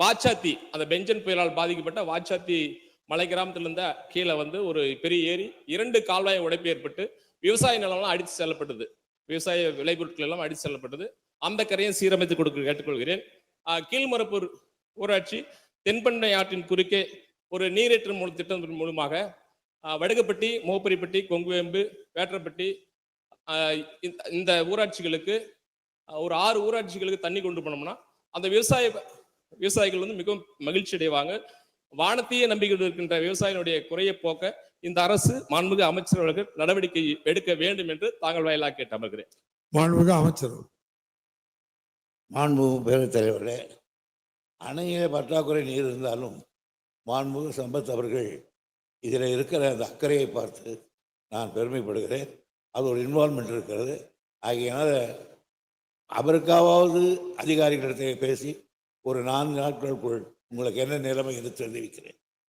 வாச்சாத்தி அந்த பெஞ்சன் புயலால் பாதிக்கப்பட்ட வாச்சாத்தி மலை கிராமத்துல இருந்த கீழே வந்து ஒரு பெரிய ஏரி இரண்டு கால்வாய் உடைப்பு ஏற்பட்டு விவசாய நிலம்லாம் அடித்து செல்லப்பட்டது. விவசாய விளைபொருட்கள் எல்லாம் அடித்து செல்லப்பட்டது. அந்த கரையும் சீரமைத்து கொடுக்க கேட்டுக்கொள்கிறேன். கீழ்மரப்பூர் ஊராட்சி தென்பண்ணை ஆற்றின் குறுக்கே ஒரு நீரேற்று மூல திட்டத்தின் மூலமாக வடுகப்பட்டி மோப்பரிப்பட்டி கொங்குவேம்பு வேற்றப்பட்டி இந்த- இந்த ஊராட்சிகளுக்கு ஒரு ஆறு ஊராட்சிகளுக்கு தண்ணி கொண்டு போனோம்னா அந்த விவசாய விவசாயிகள் வந்து மிகவும் மகிழ்ச்சி அடைவாங்க. வானத்தையே நம்பிக்கை இருக்கின்ற விவசாயினுடைய குறையை போக்க இந்த அரசு மாண்புமிகு அமைச்சர் அவர்கள் நடவடிக்கை எடுக்க வேண்டும் என்று தாங்கள் வாயிலாக கேட்டு அமர்கிறேன். மாண்புமிகு அமைச்சர் மாண்புமிகு பேரவைத் தலைவர்களே அணையிலே பற்றாக்குறை நீர் இருந்தாலும் மாண்புமிகு சம்பத் அவர்கள் இதில் இருக்கிற அந்த அக்கறையை பார்த்து நான் பெருமைப்படுகிறேன். அது ஒரு இன்வால்மெண்ட் இருக்கிறது. ஆகையினால அவருக்காவது அதிகாரிகளிடத்தில் பேசி ஒரு நான்கு நாட்களுக்குள் உங்களுக்கு என்ன நிலைமை என்று தெரிவிக்கிறேன்.